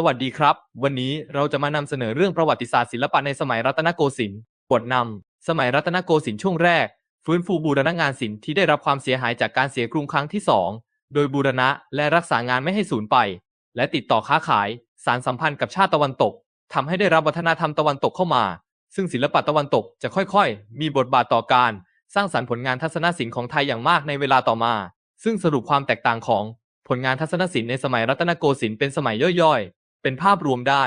สวัสดีครับ วันนี้เราจะมานำเสนอเรื่องประวัติศาสตร์ศิลปะในสมัยรัตนโกสินทร์บทนำสมัยรัตนโกสินทร์ช่วงแรก ฟื้นฟูบูรณะงานศิลป์ที่ได้รับความเสียหายจากการเสียกรุงครั้งที่สองโดยบูรณะและรักษางานไม่ให้สูญไป และติดต่อค้าขาย สารสัมพันธ์กับชาติตะวันตกทำให้ได้รับวัฒนธรรมตะวันตกเข้ามา ซึ่งศิลปะตะวันตกจะค่อยๆ มีบทบาทต่อการ สร้างสรรค์ผลงานทัศนศิลป์ของไทยอย่างมากในเวลาต่อมา ซึ่งสรุปความแตกต่างของผลงานทัศนศิลป์ในสมัยรัตนโกสินทร์เป็นสมัยย่อยๆ เป็นภาพรวมได้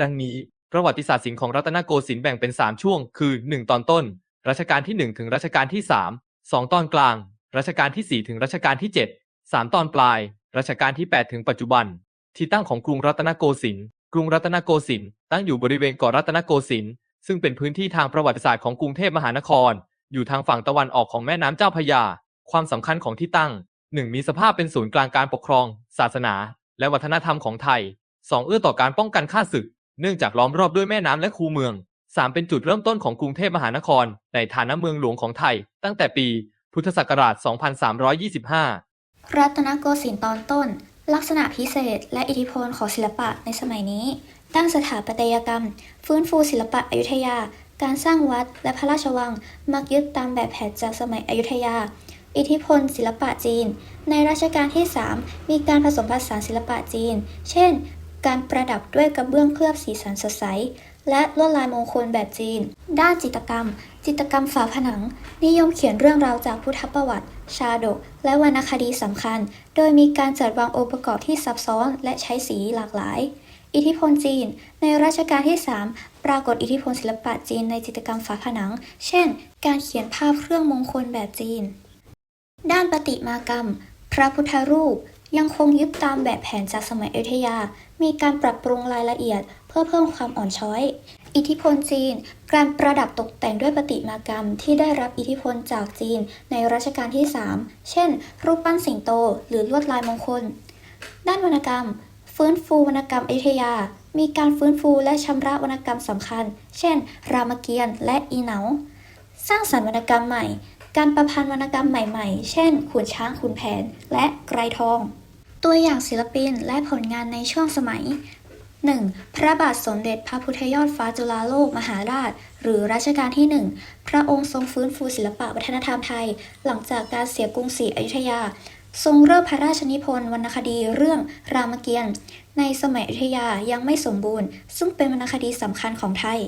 ดังนี้ ประวัติศาสตร์ศิลป์ของรัตนโกสินทร์แบ่งเป็น 3 ช่วง คือ 1 ตอนต้น รัชกาลที่ 1 ถึงรัชกาลที่ 3 2 ตอนกลาง รัชกาลที่ 4 ถึงรัชกาลที่ 7 3 ตอนปลาย รัชกาลที่ 8 ถึงปัจจุบัน ที่ตั้งของกรุงรัตนโกสินทร์กรุงรัตนโกสินทร์ตั้งอยู่บริเวณเกาะรัตนโกสินทร์ซึ่งเป็นพื้นที่ทางประวัติศาสตร์ของกรุงเทพมหานคร อยู่ทางฝั่งตะวันออกของแม่น้ำเจ้าพระยา ความสำคัญของที่ตั้ง 1. มีสภาพเป็นศูนย์กลางการปกครอง ศาสนา และวัฒนธรรมของไทย 2. เอื้อต่อการป้องกันข้าศึก เนื่องจากล้อมรอบด้วยแม่น้ำและคูเมือง 3. เป็นจุดเริ่มต้นของกรุงเทพมหานคร ในฐานะเมืองหลวงของไทย ตั้งแต่ปีพุทธศักราช 2325 รัตนโกสินทร์ตอนต้น ลักษณะพิเศษ และอิทธิพลของศิลปะในสมัยนี้ด้านสถาปัตยกรรม ฟื้นฟูศิลปะอยุธยา การสร้างวัดและพระราชวังมักยึดตามแบบแผนจากสมัยอยุธยา อิทธิพลศิลปะจีน ในรัชกาลที่ 3 มีการผสมผสานศิลปะจีน เช่น การประดับด้วยกระเบื้องเคลือบสีสันสดใส และลวดลายมงคลแบบจีน ด้านจิตรกรรม จิตรกรรมฝาผนัง นิยมเขียนเรื่องราวจากพุทธประวัติ ชาดก และวรรณคดีสำคัญ โดยมีการจัดวางองค์ประกอบที่ซับซ้อนและใช้สีหลากหลาย อิทธิพลจีน ในรัชกาลที่ 3 ปรากฏอิทธิพลศิลปะจีนในจิตรกรรมฝาผนัง เช่น การเขียนภาพเครื่องมงคลแบบจีน ด้านประติมากรรม พระพุทธรูป ยังคงยึดตามแบบแผนจากสมัยอยุธยา มีการปรับปรุงรายละเอียด เพื่อเพิ่มความอ่อนช้อย อิทธิพลจีน การประดับตกแต่งด้วยประติมากรรมที่ได้รับอิทธิพลจากจีนในรัชกาลที่ 3 เช่น รูปปั้นสิงโต หรือลวดลายมงคล ด้านวรรณกรรม ฟื้นฟูวรรณกรรมอยุธยา มีการฟื้นฟูและชำระวรรณกรรมสำคัญ เช่น รามเกียรติ์และอีเหนา สร้างสรรค์วรรณกรรมใหม่การประพันธ์วรรณกรรมใหม่ ๆ เช่น ขุนช้างขุนแผน และไกรทอง ตัวอย่างศิลปินและผลงานในช่วงสมัย 1. พระบาทสมเด็จพระพุทธยอดฟ้าจุฬาโลกมหาราช หรือรัชกาลที่ 1 พระองค์ทรงฟื้นฟูศิลปะวัฒนธรรมไทย หลังจากการเสียกรุงศรีอยุธยา ทรงเริ่มพระราชนิพนธ์วรรณคดีเรื่องรามเกียรติ์ในสมัยอยุธยายังไม่สมบูรณ์ ซึ่งเป็นวรรณคดีสำคัญของไทย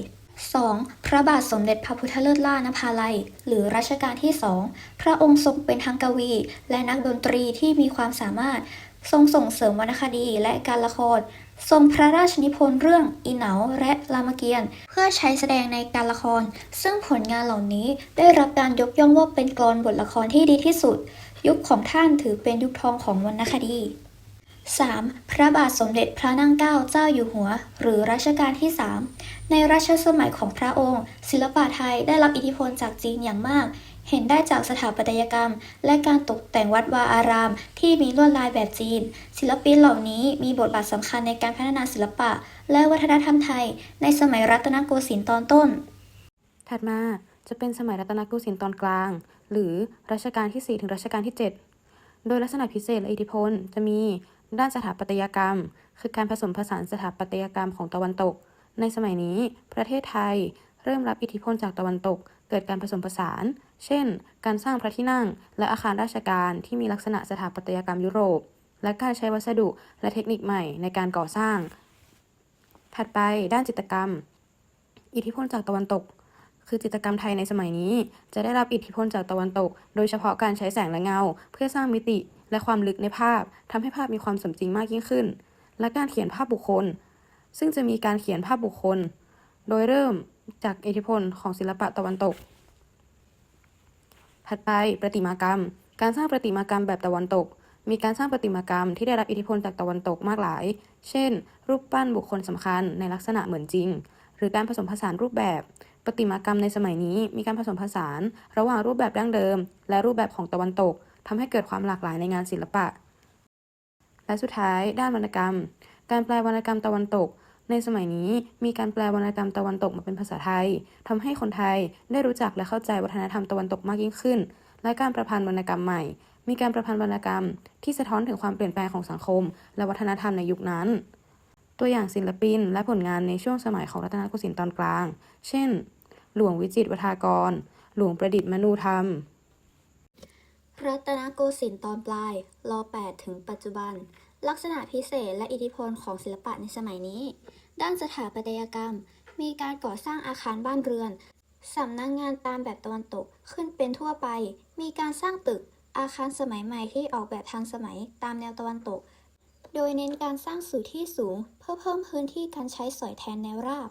2. พระบาทสมเด็จพระพุทธเลิศล่านภาลัย หรือรัชกาลที่สอง พระองค์ทรงเป็นทั้งกวี และนักดนตรีที่มีความสามารถ ทรงส่งเสริมวรรณคดีและการละคร ทรงพระราชนิพนธ์เรื่องอีเหนาและรามเกียรติ์เพื่อใช้แสดงในการละคร ซึ่งผลงานเหล่านี้ได้รับการยกย่องว่าเป็นกลอนบทละครที่ดีที่สุด ยุคของท่านถือเป็นยุคทองของวรรณคดี 3. พระบาทสมเด็จพระนั่งเกล้าเจ้าอยู่หัว หรือรัชกาลที่ 3 ในรัชสมัยของพระองค์ ศิลปะไทยได้รับอิทธิพลจากจีนอย่างมาก เห็นได้จากสถาปัตยกรรม และการตกแต่งวัดวาอาราม ที่มีลวดลายแบบจีน ศิลปินเหล่านี้มีบทบาทสำคัญในการพัฒนาศิลปะ และวัฒนธรรมไทย ในสมัยรัตนโกสินทร์ตอนต้น ถัดมาจะเป็นสมัยรัตนโกสินทร์ตอนกลาง หรือรัชกาลที่ 4 ถึงรัชกาลที่ 7 โดยลักษณะพิเศษและอิทธิพลจะมีด้านสถาปัตยกรรม คือการผสมผสานสถาปัตยกรรมของตะวันตก ในสมัยนี้ประเทศไทยเริ่มรับอิทธิพลจากตะวันตก กิดการผสมผสาน เช่น การสร้างพระที่นั่ง และอาคารราชการที่มีลักษณะสถาปัตยกรรมยุโรป และการใช้วัสดุและเทคนิคใหม่ในการก่อสร้าง ถัดไปด้านจิตรกรรม อิทธิพลจากตะวันตก คือจิตรกรรมไทยในสมัยนี้ จะได้รับอิทธิพลจากตะวันตก โดยเฉพาะการใช้แสงและเงา เพื่อสร้างมิติและความลึกในภาพทำให้ภาพมีความสมจริงมากยิ่งขึ้น และการเขียนภาพบุคคล ซึ่งจะมีการเขียนภาพบุคคล โดยเริ่ม จากอิทธิพลของศิลปะตะวันตก ถัดไปประติมากรรม การสร้างประติมากรรมแบบตะวันตก มีการสร้างประติมากรรมที่ได้รับอิทธิพลจากตะวันตกมากหลาย เช่น รูปปั้นบุคคลสำคัญในลักษณะเหมือนจริง หรือการผสมผสานรูปแบบประติมากรรมในสมัยนี้มีการผสมผสาน ระหว่างรูปแบบดั้งเดิม และรูปแบบของตะวันตกทำให้เกิดความหลากหลายในงานศิลปะ และสุดท้าย ด้านวรรณกรรม การแปลวรรณกรรมตะวันตก ในสมัยนี้มีการแปลวรรณกรรมตะวันตกมาเป็นภาษาไทยทำให้คนไทยได้รู้จักและเข้าใจวัฒนธรรมตะวันตกมากยิ่งขึ้น และการประพันธ์วรรณกรรมใหม่ มีการประพันธ์วรรณกรรม ที่สะท้อนถึงความเปลี่ยนแปลงของสังคม และวัฒนธรรมในยุคนั้น ตัวอย่างศิลปิน และผลงานในช่วงสมัยของรัตนโกสินทร์ตอนกลาง เช่น หลวงวิจิตรวทากร หลวงประดิษฐ์มนูธรรม รัตนโกสินทร์ตอนปลายร 8 ถึงปัจจุบัน ลักษณะพิเศษและอิทธิพลของศิลปะในสมัยนี้ ด้านสถาปัตยกรรม มีการก่อสร้างอาคารบ้านเรือน สำนักงงานตามแบบตะวันตกขึ้นเป็นทั่วไป มีการสร้างตึก อาคารสมัยใหม่ที่ออกแบบทันสมัยตามแนวตะวันตก โดยเน้นการสร้างสู่ที่สูง เพื่อเพิ่มพื้นที่การใช้สอยแทนแนวราบ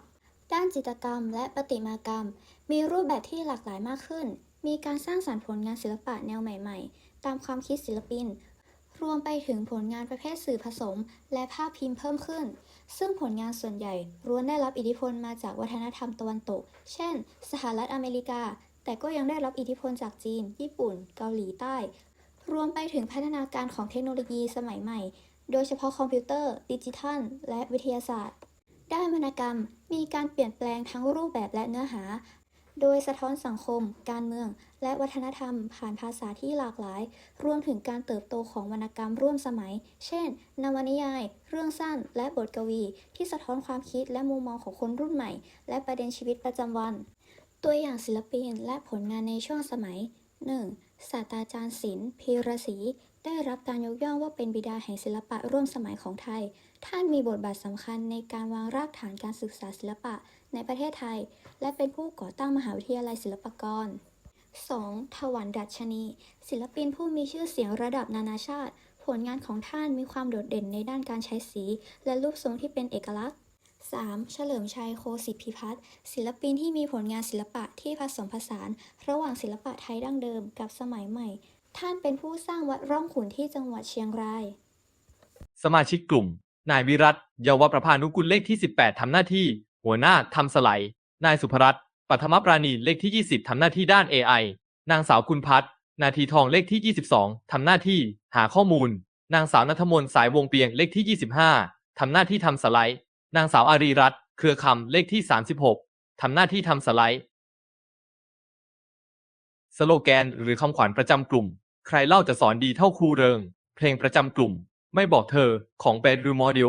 ด้านจิตรกรรมและประติมากรรม มีรูปแบบที่หลากหลายมากขึ้น มีการสร้างสรรค์ผลงานศิลปะแนวใหม่ ๆ ตามความคิดศิลปิน รวมไปถึงผลงานประเภทสื่อผสม และภาพพิมพ์เพิ่มขึ้น ซึ่งผลงานส่วนใหญ่ล้วนได้รับอิทธิพลมาจากวัฒนธรรมตะวันตก เช่น สหรัฐอเมริกา แต่ก็ยังได้รับอิทธิพลจากจีน ญี่ปุ่น เกาหลีใต้ รวมไปถึงพัฒนาการของเทคโนโลยีสมัยใหม่ โดยเฉพาะคอมพิวเตอร์ ดิจิทัล และวิทยาศาสตร์ ด้านวรรณกรรมมีการเปลี่ยนแปลงทั้งรูปแบบและเนื้อหา โดยสะท้อนสังคม การเมือง และวัฒนธรรม ผ่านภาษาที่หลากหลาย รวมถึงการเติบโตของวรรณกรรมร่วมสมัย เช่น นวนิยาย เรื่องสั้น และบทกวี ที่สะท้อนความคิดและมุมมองของคนรุ่นใหม่ และประเด็นชีวิตประจำวัน ตัวอย่างศิลปินและผลงานในช่วงสมัย 1. ศาสตราจารย์ศิลป์พีรศรี ได้รับการยกย่องว่าเป็นบิดาแห่งศิลปะร่วมสมัยของไทย ท่านมีบทบาทสำคัญในการวางรากฐานการศึกษาศิลปะในประเทศไทย และเป็นผู้ก่อตั้งมหาวิทยาลัยศิลปากร 2. ถวันดัชนี ศิลปินผู้มีชื่อเสียงระดับนานาชาติ ผลงานของท่านมีความโดดเด่นในด้านการใช้สี และรูปทรงที่เป็นเอกลักษณ์ 3. เฉลิมชัยโคสิทธิพิพัฒน์ศิลปินที่มีผลงานศิลปะที่ผสมผสาน ระหว่างศิลปะไทยดั้งเดิมกับสมัยใหม่ ท่านเป็นผู้สร้างวัดร่องขุนที่จังหวัดเชียงราย สมาชิกกลุ่ม นายวิรัตเยาวประพานุกุลเลขที่ 18 ทำหน้าที่ หัวหน้าทำสไลด์นายสุภรัตน์ปัทมปราณีเลขที่ 20 ทำหน้าที่ด้าน AI นางสาวกุลพัฒน์นาทีทองเลขที่ 22 ทำหน้าที่ หาข้อมูล นางสาวนัทมน์สายวงเปียงเลขที่ 25 ทำหน้าที่ทำสไลด์ นางสาวอารีรัตน์เครือคำเลขที่ 36 ทำหน้าที่ทำสไลด์ สโลแกนหรือคำขวัญประจำกลุ่ม ใครเล่าจะสอนดีเท่าครูเริง เพลงประจำกลุ่ม ไม่บอกเธอของแบดรูมอดิโ